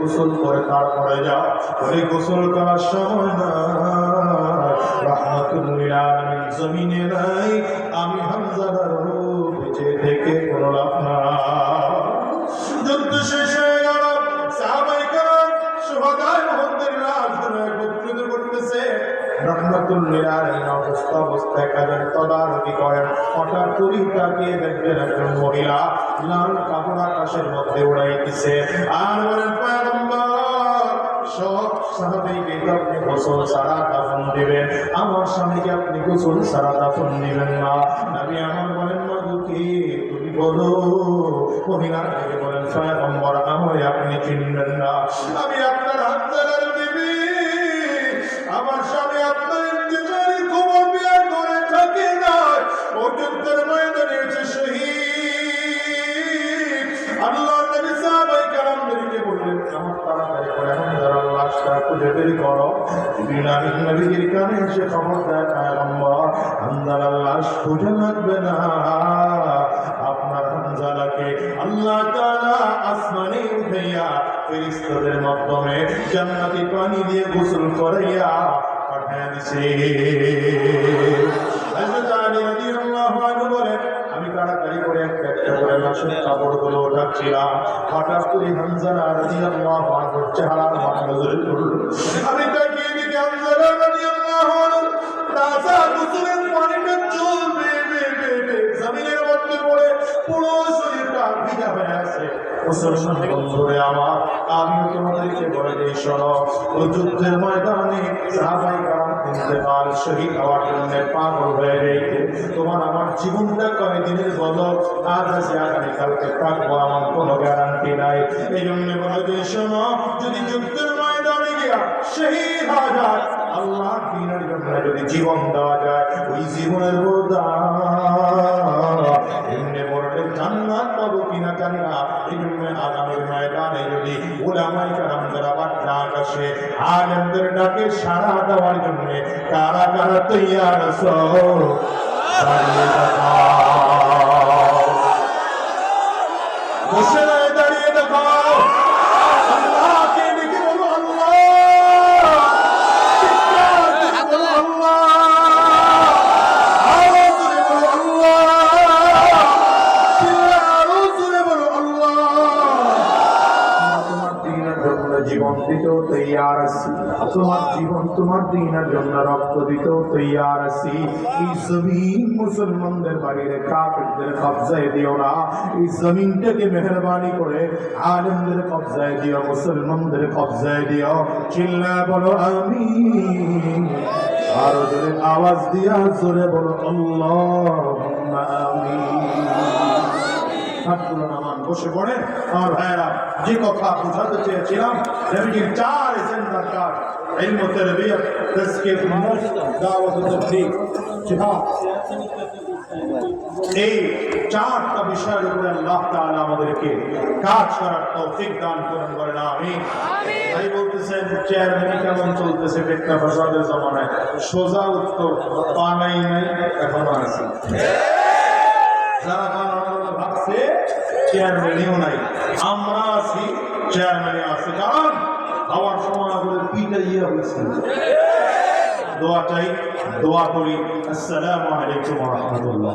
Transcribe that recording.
গোসল করে তারপরে যাও। ওই গোসল করার সময় না। জমিনে নাই। আমি হামজাদার বেঁচে থেকে কোনো না। যুদ্ধ শেষ হয়ে গেল। সাহাবাই একত্রিত করতেছে অবস্থা অবস্থায় কাজের তদারকি করেন। হঠাৎ করি তাকিয়ে দেখবেন একজন মহিলা লাল কাপড় আকাশের মধ্যে উড়াইতেছে। আর বলেন আমার স্বামীকে আপনি গোসল সারা দাফন দিবেন না। আমি আমার বলেন মাগো কি তুমি বলো? মহিলা থেকে বলেন, পয়গম্বর আমায় আপনি চিনবেন না। আমি আপনার হাত আমার স্বামী বের করো বিনামী নবীর কানে এসে খবর দেয় পায়গম্বর হামজার লাশ খুঁজে লাগবে না। আপনার হামজালাকে আল্লাহ তাআলা আসমানে উঠাইয়া ফেরেশতাদের মাধ্যমে জান্নাতি পানি দিয়ে গোসল করাইয়া পাঠায় দিছে। লাশের কাপড়গুলো ওঠাচ্ছিলাম হঠাৎ করে হামজা রাদিয়াল্লাহু আনহুর চেহারার দিকে নজরে পড়ল। আমি তাকিয়ে দেখি হামজা রাদিয়াল্লাহু আনহু তাজা গ্যারান্টি নাই। এই জন্য যদি যুদ্ধের ময়দানে গিয়া আল্লাহ দিনের জন্য যদি জীবন দেওয়া যায়, ওই জীবনের বোধা না এই জন্য আগামীর ময়দানে যদি ওলামাই কারাম যারা বাট্টা আকাশে আলেমদের ডাকে সাড়া দেওয়ার জন্য কারা কারা তৈয়ার আছো? দাঁড়িয়ে দিতেও তৈয়ার আছি তোমার জীবন, তোমার দিনের জন্য রক্ত দিতেও তৈয়ার এই জমিন মুসলমানদের বাড়ির কাফেরদের কবজায় দিও না। এই জমিনটাকে মেহরবানি করে আলেমদের কবজায় দিও, মুসলমানদের কবজায় দিও। চিল্লা বলো আমি আরও জোরে আওয়াজ দিয়া জোরে বলো আল্লাহ আমি হাতগুলো নামান বসে পড়ে আমার ভাইয়েরা যে কথা বোঝাতে চেয়েছিলাম নবীজির চার এজেন্ডার কাজ علم التربية تزكية النفس دعوة التبليغ جهاد এই চারটা বিষয়ের উপরে আল্লাহ তাআলা আমাদেরকে কাজ করার তৌফিক দান করুন বলেন আমি ভাই বলতেছেন চেয়ারম্যান কেমন চলতেছে টেকনা ফসাদের জমানায় সোজা উত্তর পানাই নাই এখনো আছে যারা বানানোর ভাবছে চেয়ারম্যানেও নাই। আমরা আছি চেয়ারম্যানে আছে। কারণ খাওয়ার সময় আমাদের পিঠে ইয়ে হয়েছে। দোয়া চাই, দোয়া করি। আসসালামু আলাইকুম রহমতুল্লাহ।